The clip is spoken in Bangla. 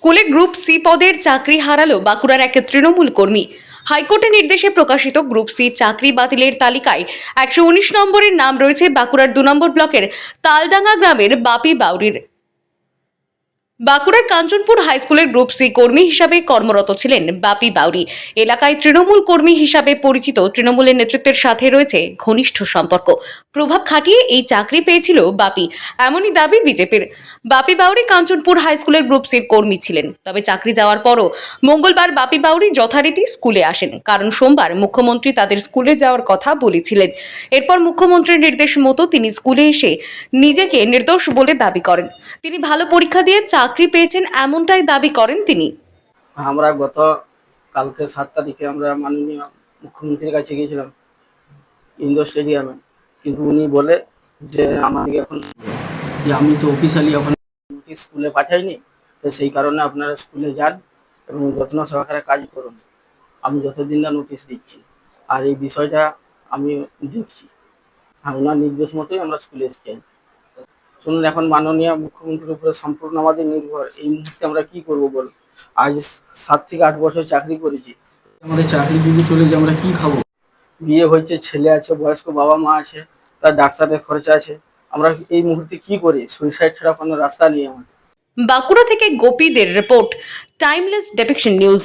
স্কুলে গ্রুপ সি পদের চাকরি হারালো বাঁকুড়ার এক তৃণমূল কর্মী। হাইকোর্টের নির্দেশে প্রকাশিত গ্রুপ সি চাকরি বাতিলের তালিকায় একশো উনিশ নম্বরের নাম রয়েছে বাঁকুড়ার দু নম্বর ব্লকের তালডাঙ্গা গ্রামের বাপি বাউরির। বাঁকুড়ার কাঞ্চনপুর হাই স্কুলের গ্রুপ সি কর্মী হিসাবে কর্মরত ছিলেন বাপি বাউরি। এলাকায় তৃণমূল কর্মী হিসাবে পরিচিত তৃণমূলের নেতৃত্বের সাথে রয়েছে ঘনিষ্ঠ সম্পর্ক। প্রভাব খাটিয়ে এই চাকরি পেয়েছিল বাপি। এমনই দাবি বিজেপির। বাপি বাউরি কাঞ্চনপুর হাই স্কুলের গ্রুপ সির কর্মী ছিলেন। তবে চাকরি যাওয়ার পরও মঙ্গলবার বাপি বাউরি যথারীতি স্কুলে আসেন। কারণ সোমবার মুখ্যমন্ত্রী তাদের স্কুলে যাওয়ার কথা বলেছিলেন। এরপর মুখ্যমন্ত্রীর নির্দেশ মতো তিনি স্কুলে এসে নিজেকে নির্দোষ বলে দাবি করেন। তিনি ভালো পরীক্ষা দিয়ে চাকরি পেয়েছেন এমনটাই দাবি করেন তিনি। আমরা গত কালকে সাত তারিখে আমরা মাননীয় মুখ্যমন্ত্রীর কাছে গিয়েছিলাম, ইন্দোর স্টেডিয়ামে। কিন্তু উনি বলে যে আমাদেরকে এখন যে আমি তো অফিসিয়ালি এখন নোটিশ স্কুলে পাঠাইনি তো সেই কারণে আপনারা স্কুলে যান এবং যত্ন সহকারে কাজ করুন। আমি যতদিন না নোটিশ দিচ্ছি। আর এই বিষয়টা আমি দেখছি। আর ওনার নির্দেশ মতোই আমরা স্কুলে এসেছি শুনুন এখন মাননীয় মুখ্যমন্ত্রীর উপরে সম্পূর্ণ আমাদের নির্ভর। এই মুহূর্তে আমরা কি করব বল আজ সাত থেকে আট বছর চাকরি করেছি। আমাদের চাকরি যদি চলে যে আমরা কি খাব? বিয়ে হয়েছে ছেলে আছে বয়স্ক বাবা মা আছে। তার ডাক্তারের খরচা আছে। আমরা এই মুহূর্তে কি করি? সুইসাইড ছাড়া কোনো রাস্তা নেই আমাদের। বাঁকুড়া থেকে গোপীদের রিপোর্ট টাইমলেস ডেপিকশন নিউজ